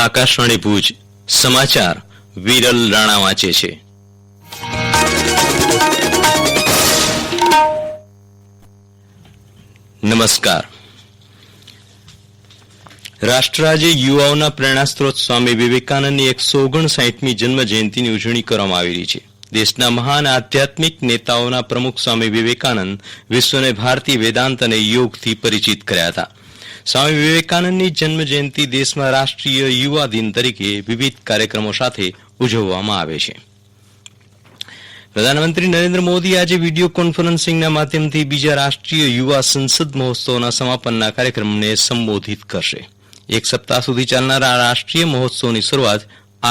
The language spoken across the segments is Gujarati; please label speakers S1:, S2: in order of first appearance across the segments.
S1: આકાશવાણી ભુજ સમાચાર વિરલ રાણા વાંચે છે નમસ્કાર રાષ્ટ્રાજે યુવાઓના પ્રેરણાસ્ત્રોત સ્વામી વિવેકાનંદની એકસો ઓગણસાઠમી જન્મ જયંતિની ઉજવણી કરવામાં આવી રહી છે દેશના મહાન આધ્યાત્મિક નેતાઓના પ્રમુખ સ્વામી વિવેકાનંદ વિશ્વને ભારતીય વેદાંત અને યોગથી પરિચિત કર્યા હતા સ્વામી વિવેકાનંદની જન્મ દેશમાં રાષ્ટ્રીય યુવા દિન તરીકે વિવિધ કાર્યક્રમો સાથે ઉજવવામાં આવે છે પ્રધાનમંત્રી નરેન્દ્ર મોદી આજે વિડીયો કોન્ફરન્સિંગના માધ્યમથી બીજા રાષ્ટ્રીય યુવા સંસદ મહોત્સવના સમાપનના કાર્યક્રમને સંબોધિત કરશે એક સપ્તાહ સુધી ચાલનારા રાષ્ટ્રીય મહોત્સવની શરૂઆત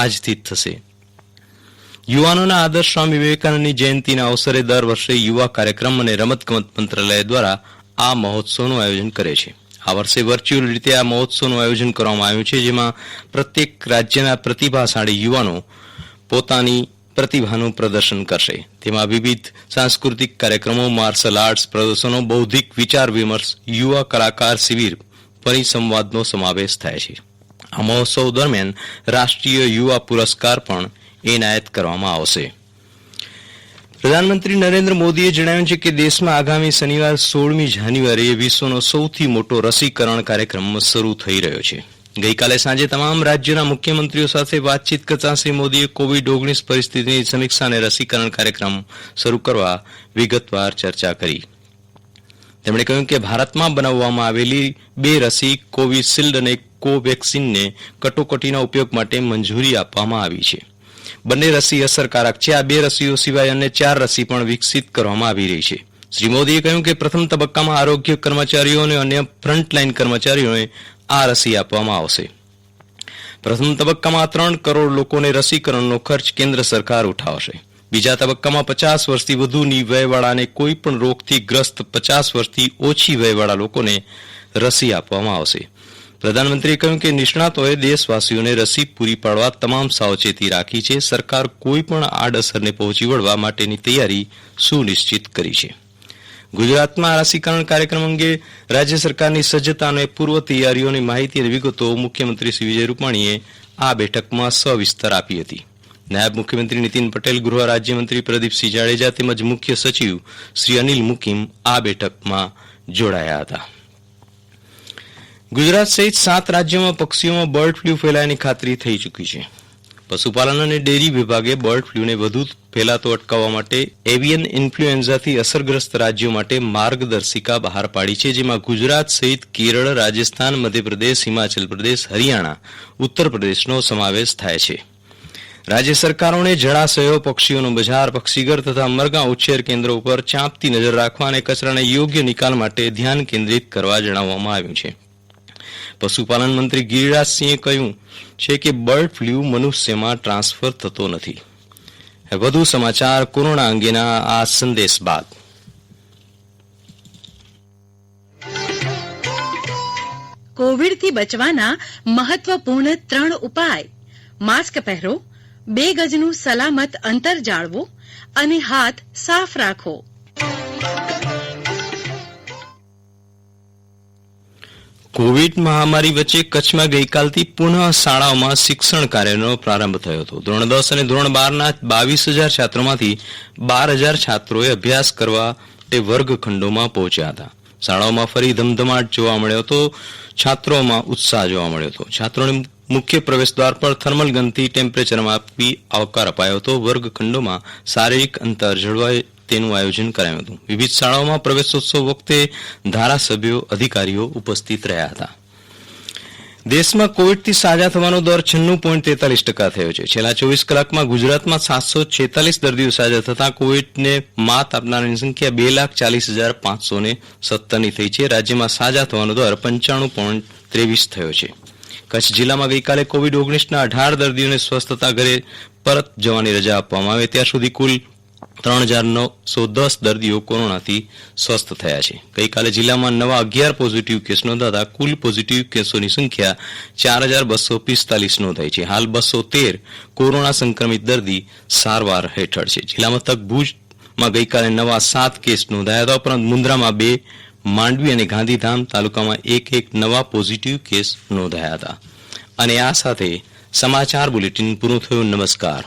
S1: આજથી જ થશે યુવાનોના આદર્શ સ્વામી વિવેકાનંદની જયંતિના અવસરે દર વર્ષે યુવા કાર્યક્રમ અને રમતગમત મંત્રાલય દ્વારા આ મહોત્સવનું આયોજન કરે છે આ વર્ષે વર્ચ્યુઅલ રીતે આ મહોત્સવનું આયોજન કરવામાં આવ્યું છે જેમાં પ્રત્યેક રાજ્યના પ્રતિભાશાળી યુવાનો પોતાની પ્રતિભાનું પ્રદર્શન કરશે તેમાં વિવિધ સાંસ્કૃતિક કાર્યક્રમો માર્શલ આર્ટ્સ પ્રદર્શનો બૌદ્ધિક વિચાર વિમર્શ યુવા કલાકાર શિબિર પરિસંવાદનો સમાવેશ થાય છે આ મહોત્સવ દરમિયાન રાષ્ટ્રીય યુવા પુરસ્કાર પણ એનાયત કરવામાં આવશે પ્રધાનમંત્રી નરેન્દ્ર મોદીએ જણાવ્યું છે કે દેશમાં આગામી શનિવાર સોળમી જાન્યુઆરીએ વિશ્વનો સૌથી મોટો રસીકરણ કાર્યક્રમ શરૂ થઈ રહ્યો છે ગઈકાલે સાંજે તમામ રાજ્યોના મુખ્યમંત્રીઓ સાથે વાતચીત કરતા શ્રી મોદીએ કોવિડ ઓગણીસ પરિસ્થિતિની સમીક્ષા અને રસીકરણ કાર્યક્રમ શરૂ કરવા વિગતવાર ચર્ચા કરી તેમણે કહ્યું કે ભારતમાં બનાવવામાં આવેલી બે રસી કોવિશિલ્ડ અને કોવેક્સિનને કટોકટીના ઉપયોગ માટે મંજૂરી આપવામાં આવી છે બંને રસી અસરકારક છે આ બે રસીઓ સિવાય અન્ય ચાર રસી પણ વિકસિત કરવામાં આવી રહી છે શ્રી મોદીએ કહ્યું કે પ્રથમ તબક્કામાં આરોગ્ય કર્મચારીઓ અને અન્ય ફ્રન્ટલાઇન કર્મચારીઓને આ રસી આપવામાં આવશે પ્રથમ તબક્કામાં ત્રણ કરોડ લોકોને રસીકરણનો ખર્ચ કેન્દ્ર સરકાર ઉઠાવશે બીજા તબક્કામાં પચાસ વર્ષથી વધુની વયવાળાને કોઈપણ રોગથી ગ્રસ્ત પચાસ વર્ષથી ઓછી વયવાળા લોકોને રસી આપવામાં આવશે પ્રધાનમંત્રીએ કહ્યું કે નિષ્ણાતોએ દેશવાસીઓને રસી પૂરી પાડવા તમામ સાવચેતી રાખી છે સરકાર કોઈપણ આડઅસરને પહોંચી વળવા માટેની તૈયારી સુનિશ્ચિત કરી છે ગુજરાતમાં રસીકરણ કાર્યક્રમ અંગે રાજ્ય સરકારની સજ્જતા અને પૂર્વ તૈયારીઓની માહિતી અને વિગતો મુખ્યમંત્રી શ્રી વિજય રૂપાણીએ આ બેઠકમાં સવિસ્તર આપી હતી નાયબ મુખ્યમંત્રી નીતિન પટેલ ગૃહ રાજ્યમંત્રી પ્રદીપસિંહ જાડેજા તેમજ મુખ્ય સચિવ શ્રી અનિલ મુકીમ આ બેઠકમાં જોડાયા હતા ગુજરાત સહિત સાત રાજ્યોમાં પક્ષીઓમાં બર્ડ ફ્લુ ફેલાયાની ખાતરી થઈ ચૂકી છે પશુપાલન અને ડેરી વિભાગે બર્ડ ફ્લૂને વધુ ફેલાતો અટકાવવા માટે એવિયન ઇન્ફ્લુએન્ઝાથી અસરગ્રસ્ત રાજ્યો માટે માર્ગદર્શિકા બહાર પાડી છે જેમાં ગુજરાત સહિત કેરળ રાજસ્થાન મધ્યપ્રદેશ હિમાચલ પ્રદેશ હરિયાણા ઉત્તર પ્રદેશનો સમાવેશ થાય છે રાજ્ય સરકારોને જળાશયો પક્ષીઓનું બજાર પક્ષીઘર તથા મરગા ઉછેર કેન્દ્રો ઉપર ચાંપતી નજર રાખવા અને કચરાના યોગ્ય નિકાલ માટે ધ્યાન કેન્દ્રિત કરવા જણાવવામાં આવ્યું છે પશુપાલન મંત્રી ગિરિરાજસિંહે કહ્યું છે કે બર્ડ ફ્લૂ મનુષ્યમાં ટ્રાન્સફર થતો નથી વધુ સમાચાર કોરોના અંગેના આ સંદેશ બાદ
S2: કોવિડથી બચવાના મહત્વપૂર્ણ ત્રણ ઉપાય માસ્ક પહેરો બે ગજનું સલામત અંતર જાળવો અને હાથ સાફ રાખો
S1: કોવિડ મહામારી વચ્ચે કચ્છમાં ગઈકાલથી પુનઃ શાળાઓમાં શિક્ષણ કાર્યનો પ્રારંભ થયો હતો ધોરણ દસ અને ધોરણ બારના બાવીસ હજાર છાત્રોમાંથી બાર હજાર છાત્રોએ અભ્યાસ કરવા તે વર્ગખંડોમાં પહોંચ્યા હતા શાળાઓમાં ફરી ધમધમાટ જોવા મળ્યો હતો છાત્રોમાં ઉત્સાહ જોવા મળ્યો હતો છાત્રોને મુખ્ય પ્રવેશદ્વાર પર થર્મલ ગનથી ટેમ્પરેચર માપી આવકાર અપાયો હતો વર્ગખંડોમાં શારીરિક અંતર જળવાય તેનું આયોજન કરાયું હતું વિવિધ શાળાઓમાં પ્રવેશોત્સવ વખતે ધારાસભ્યો અધિકારીઓ ઉપસ્થિત રહ્યા હતા દેશમાં કોવિડથી સાજા થવાનો દર છન્નું પોઈન્ટ તેતાલીસ ટકા થયો છે છેલ્લા ચોવીસ કલાકમાં ગુજરાતમાં સાતસો છેતાલીસ દર્દીઓ સાજા થતાં કોવિડને માત આપનારની સંખ્યા બે લાખ ચાલીસ હજાર પાંચસો ને સત્તરની થઈ છે રાજ્યમાં સાજા થવાનો દર પંચાણું પોઈન્ટ ત્રેવીસ થયો છે કચ્છ જિલ્લામાં ગઈકાલે કોવિડ ઓગણીસના અઢાર દર્દીઓને સ્વસ્થતા ઘરે પરત જવાની રજા આપવામાં આવે ત્યાં સુધી કુલ ત્રણ હજાર નવસો દસ દર્દીઓ કોરોનાથી સ્વસ્થ થયા છે ગઈકાલે જિલ્લામાં નવા અગિયાર પોઝિટિવ કેસ નોંધાતા કુલ પોઝિટિવ કેસોની સંખ્યા ચાર હજાર બસો પિસ્તાલીસ નોંધાઈ છે હાલ બસો તેર કોરોના સંક્રમિત દર્દી સારવાર હેઠળ છે જિલ્લા મથક ભુજમાં ગઈકાલે નવા સાત કેસ નોંધાયા હતા ઉપરાંત મુન્દ્રામાં બે માંડવી અને ગાંધીધામ તાલુકામાં એક એક નવા પોઝિટિવ કેસ નોંધાયા હતા અને આ સાથે સમાચાર બુલેટિન પૂરું થયું નમસ્કાર